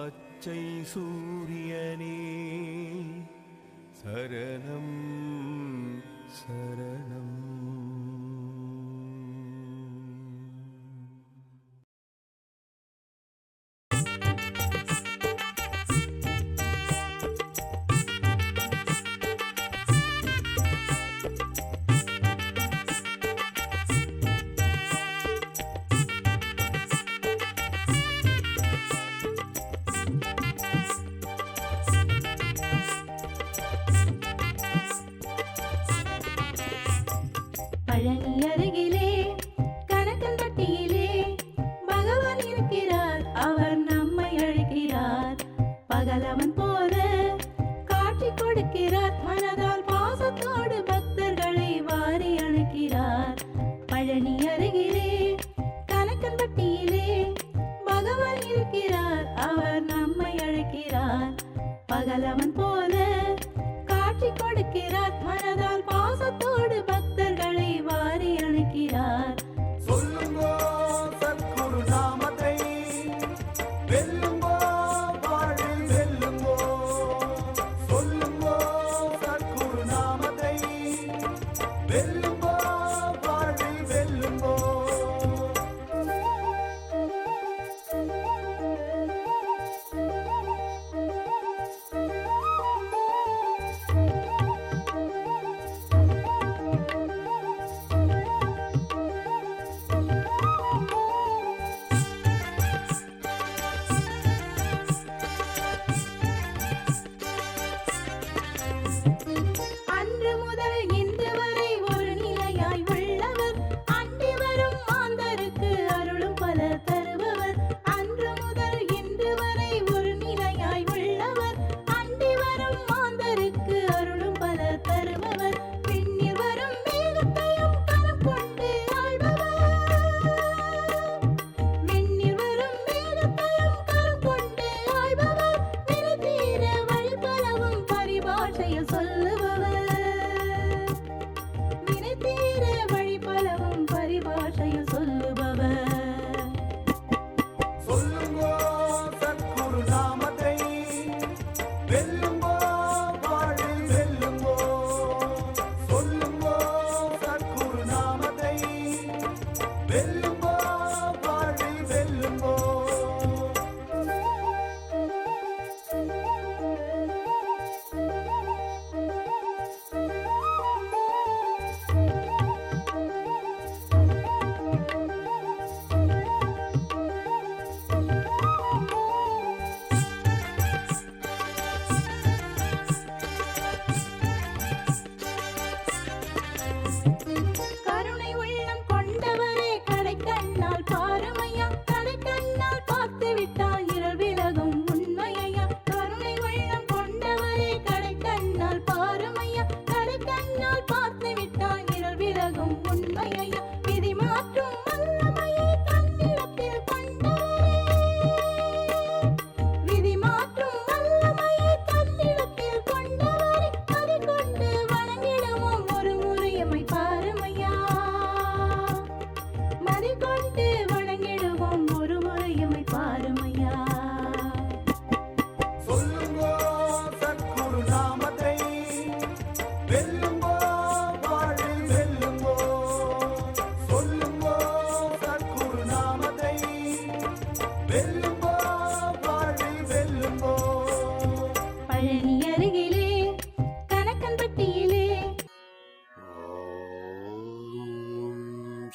பச்சை சூரியனே சரணம் சரண பழனி அருகிலே கணக்கல் வட்டியிலே பகவான் இருக்கிறார். அவர் நம்மை அழைக்கிறார். பகலவன் போல காட்சி கொடுக்கிறார். மனதால் பாசத்தோடு பக்தர்களை வாரி அழைக்கிறார் பழனி அருகிலே கணக்கல் வட்டியிலே பகவான் இருக்கிறார். அவர் நம்மை அழைக்கிறார். பகலவன் போல 没。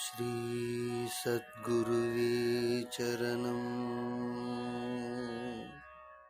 श्रीसद्गुरुवे चरणम्